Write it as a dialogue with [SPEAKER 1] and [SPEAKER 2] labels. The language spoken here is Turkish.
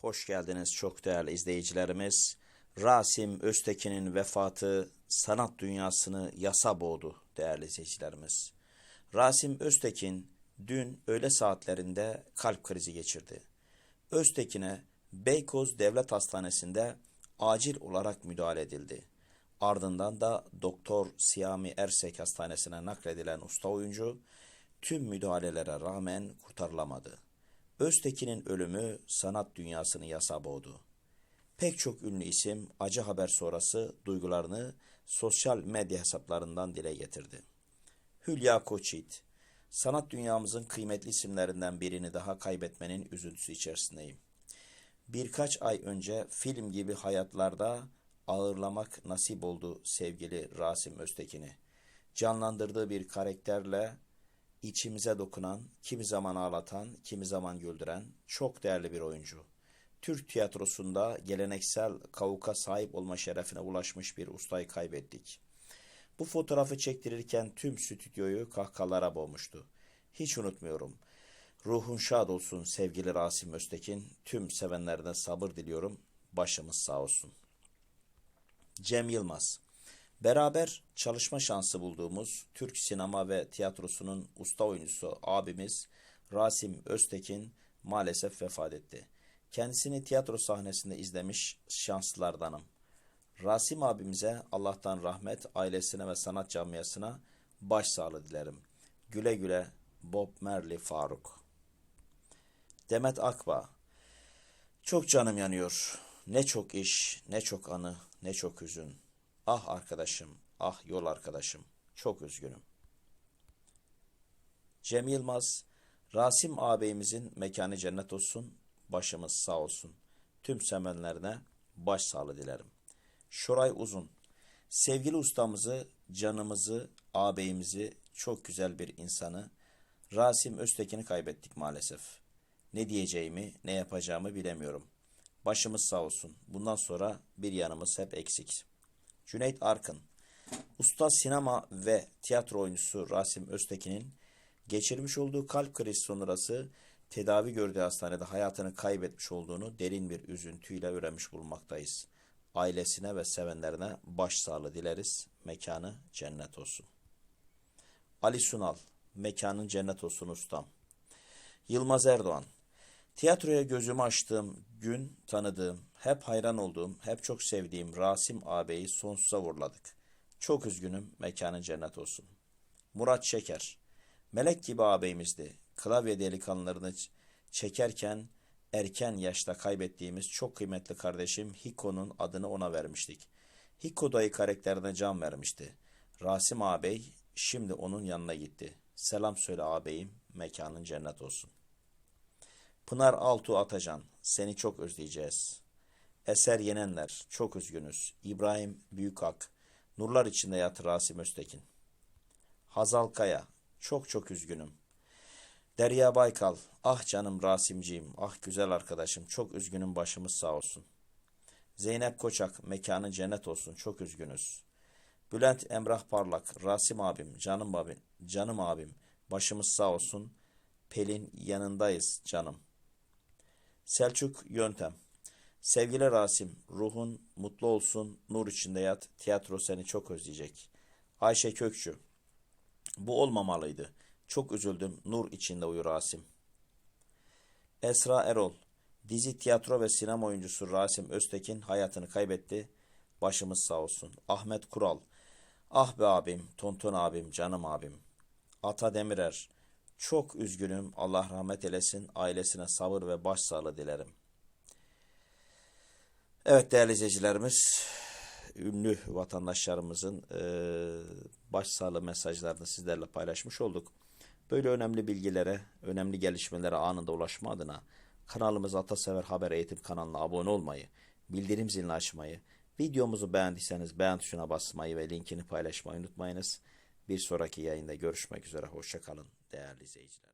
[SPEAKER 1] Hoş geldiniz çok değerli izleyicilerimiz. Rasim Öztekin'in vefatı sanat dünyasını yasa boğdu değerli izleyicilerimiz. Rasim Öztekin dün öğle saatlerinde kalp krizi geçirdi. Öztekin'e Beykoz Devlet Hastanesi'nde acil olarak müdahale edildi. Ardından da Doktor Siyami Ersek Hastanesi'ne nakledilen usta oyuncu tüm müdahalelere rağmen kurtarılamadı. Öztekin'in ölümü sanat dünyasını yasa boğdu. Pek çok ünlü isim acı haber sonrası duygularını sosyal medya hesaplarından dile getirdi. Hülya Koçyiğit, sanat dünyamızın kıymetli isimlerinden birini daha kaybetmenin üzüntüsü içerisindeyim. Birkaç ay önce film gibi hayatlarda ağırlamak nasip oldu sevgili Rasim Öztekin'i. Canlandırdığı bir karakterle içimize dokunan, kimi zaman ağlatan, kimi zaman güldüren çok değerli bir oyuncu. Türk tiyatrosunda geleneksel kavuka sahip olma şerefine ulaşmış bir ustayı kaybettik. Bu fotoğrafı çektirirken tüm stüdyoyu kahkahalara boğmuştu. Hiç unutmuyorum. Ruhun şad olsun sevgili Rasim Öztekin. Tüm sevenlerine sabır diliyorum. Başımız sağ olsun. Cem Yılmaz Beraber çalışma şansı bulduğumuz Türk sinema ve tiyatrosunun usta oyuncusu abimiz Rasim Öztekin maalesef vefat etti. Kendisini tiyatro sahnesinde izlemiş şanslılardanım. Rasim abimize Allah'tan rahmet, ailesine ve sanat camiasına başsağlığı dilerim. Güle güle Bob Merli Faruk. Demet Akba Çok canım yanıyor. Ne çok iş, ne çok anı, ne çok hüzün. Ah arkadaşım, ah yol arkadaşım. Çok üzgünüm. Cem Yılmaz, Rasim ağabeyimizin mekanı cennet olsun, başımız sağ olsun. Tüm sevenlerine başsağlığı dilerim. Şoray Uzun, sevgili ustamızı, canımızı, ağabeyimizi, çok güzel bir insanı, Rasim Öztekin'i kaybettik maalesef. Ne diyeceğimi, ne yapacağımı bilemiyorum. Başımız sağ olsun. Bundan sonra bir yanımız hep eksik. Cüneyt Arkın, usta sinema ve tiyatro oyuncusu Rasim Öztekin'in geçirmiş olduğu kalp krizi sonrası tedavi gördüğü hastanede hayatını kaybetmiş olduğunu derin bir üzüntüyle öğrenmiş bulunmaktayız. Ailesine ve sevenlerine başsağlığı dileriz. Mekanı cennet olsun. Ali Sunal, mekanın cennet olsun ustam. Yılmaz Erdoğan, tiyatroya gözümü açtığım gün tanıdığım, hep hayran olduğum, hep çok sevdiğim Rasim ağabeyi sonsuza vurladık. Çok üzgünüm, mekanın cennet olsun. Murat Şeker, melek gibi ağabeyimizdi. Klavye delikanlılarını çekerken erken yaşta kaybettiğimiz çok kıymetli kardeşim Hiko'nun adını ona vermiştik. Hiko dayı karakterine can vermişti. Rasim ağabey şimdi onun yanına gitti. Selam söyle ağabeyim, mekanın cennet olsun. Pınar Altuğ Atacan, seni çok özleyeceğiz. Eser Yenenler, çok üzgünüz. İbrahim Büyükak, nurlar içinde yat Rasim Öztekin. Hazal Kaya, çok çok üzgünüm. Derya Baykal, ah canım Rasimciğim, ah güzel arkadaşım, çok üzgünüm başımız sağ olsun. Zeynep Koçak, mekanı cennet olsun, çok üzgünüz. Bülent Emrah Parlak, Rasim abim, canım abim, canım abim, başımız sağ olsun. Pelin yanındayız canım. Selçuk Yöntem, sevgili Rasim, ruhun mutlu olsun, nur içinde yat, tiyatro seni çok özleyecek. Ayşe Kökçü, bu olmamalıydı. Çok üzüldüm. Nur içinde uyu Rasim. Esra Erol. Dizi, tiyatro ve sinema oyuncusu Rasim Öztekin hayatını kaybetti. Başımız sağ olsun. Ahmet Kural. Ah be abim, Tonton abim, canım abim. Ata Demirer. Çok üzgünüm. Allah rahmet eylesin. Ailesine sabır ve başsağlığı dilerim. Evet değerli izleyicilerimiz, ünlü vatandaşlarımızın e, başsağlığı mesajlarını sizlerle paylaşmış olduk. Böyle önemli bilgilere, önemli gelişmelere anında ulaşma adına kanalımız Atasever Haber Eğitim kanalına abone olmayı, bildirim zilini açmayı, videomuzu beğendiyseniz beğen tuşuna basmayı ve linkini paylaşmayı unutmayınız. Bir sonraki yayında görüşmek üzere. Hoşçakalın değerli izleyiciler.